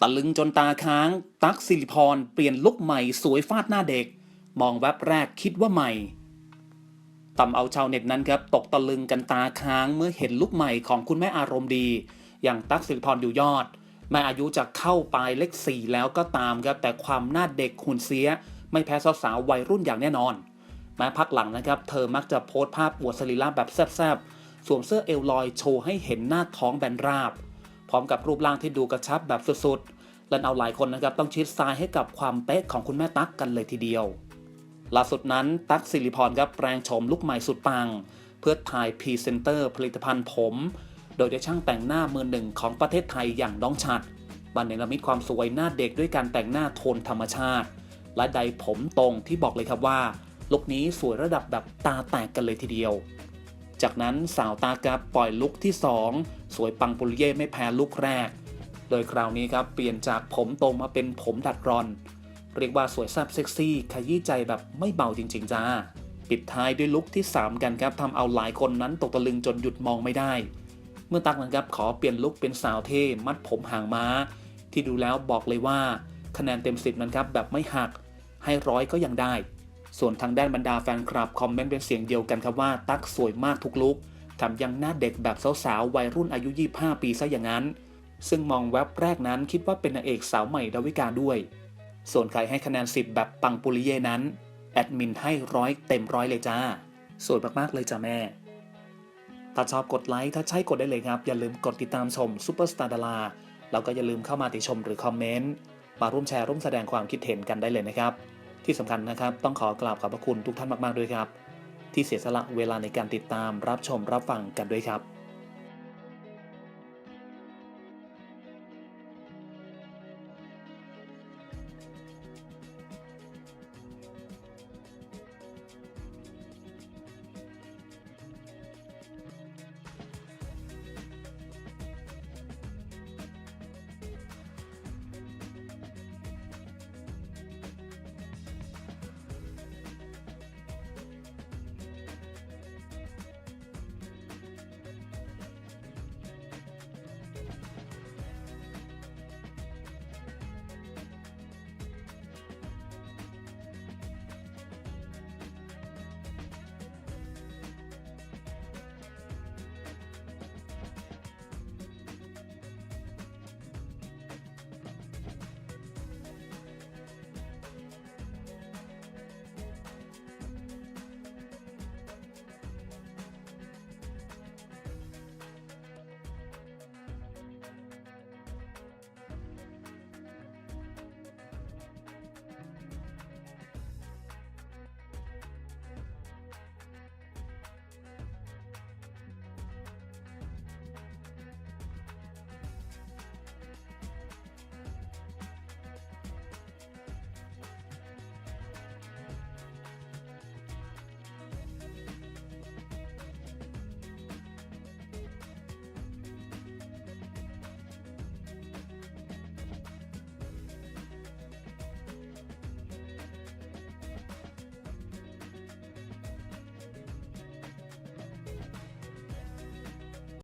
ตะลึงจนตาค้าง ตั๊กสิริพรเปลี่ยนลุคใหม่สวยฟาดหน้าเด็ก มองแวบแรกคิดว่าใหม่ทำเอาชาวเน็ตนั้นครับตกตะลึงกันตาค้างเมื่อเห็นลุคใหม่ของคุณแม่อารมณ์ดี อย่างตั๊กสิริพรอยู่ยอด แม่อายุจะเข้าปลายเลขสี่แล้วก็ตามครับแต่ความหน้าเด็กหุ่นเสีย ไม่แพ้สาวๆวัยรุ่นอย่างแน่นอนแม้พักหลังนะครับเธอมักจะโพสต์ภาพอวดสรีระแบบแซบๆสวมเสื้อเอลลอยโชว์ให้เห็นหน้าท้องแบนราบ พร้อมกับรูปร่างที่ดูกระชับแบบสุดๆ และเอาหลายคนนะครับต้องชิดซ้ายให้กับความเป๊ะของคุณแม่ตั๊กกันเลยทีเดียวล่าสุดนั้นตั๊กสิริพรครับแปลงโฉมลุคใหม่สุดปัง เพื่อถ่ายพรีเซนเตอร์ผลิตภัณฑ์ผม โดยได้ช่างแต่งหน้ามือหนึ่งของประเทศไทยอย่างน้องชัดบันเนรมิตความสวยหน้าเด็กด้วยการแต่งหน้าโทนธรรมชาติ และใดผมตรงที่บอกเลยครับว่าลุคนี้สวยระดับแบบตาแตกกันเลยทีเดียว จากนั้นสาวตากับปล่อยลุคที่ 2 สวยปังปุริเย่ไม่แพ้ลุคแรก โดยคราวนี้ครับเปลี่ยนจากผมตรงมาเป็นผมดัดรอน เรียกว่าสวยแซ่บเซ็กซี่ขยี้ใจแบบไม่เบาจริง ๆ จ้า ปิดท้ายด้วยลุคที่ 3 กันครับทำเอาหลายคนนั้นตกตะลึงจนหยุดมองไม่ได้ เมื่อตักนะครับขอเปลี่ยนลุคเป็นสาวเท่มัดผมหางม้า ที่ดูแล้วบอกเลยว่า คะแนนเต็มสิบนั้นครับแบบไม่หัก ให้ร้อยก็ยังได้ ส่วนทางด้านบรรดาแฟนคลับคอมเมนต์เป็นเสียงเดียวกันครับว่าตั๊กสวยมากทุกลุกแถมยังหน้าเด็กแบบสาวๆวัยรุ่นอายุ 25 ปีซะอย่างนั้น ซึ่งมองแว็บแรกนั้นคิดว่าเป็นนางเอกสาวใหม่ดาวิกาด้วย ส่วนใครให้คะแนน 10 แบบปังปุริเย่นั้น แอดมินให้ร้อยเต็มร้อยเลยจ้า สวยมากๆเลยจ้าแม่ ถ้าชอบกดไลค์ถ้าใช่กดได้เลยครับ อย่าลืมกดติดตามชมซูเปอร์สตาร์ดาราแล้วก็อย่าลืมเข้ามาติชมหรือคอมเมนต์มาร่วมแชร์ร่วมแสดงความคิดเห็นกันได้เลยนะครับ ที่สำคัญนะครับ ต้องขอกราบขอบพระคุณทุกท่านมากๆด้วยครับ ที่เสียสละเวลาในการติดตามรับชมรับฟังกันด้วยครับ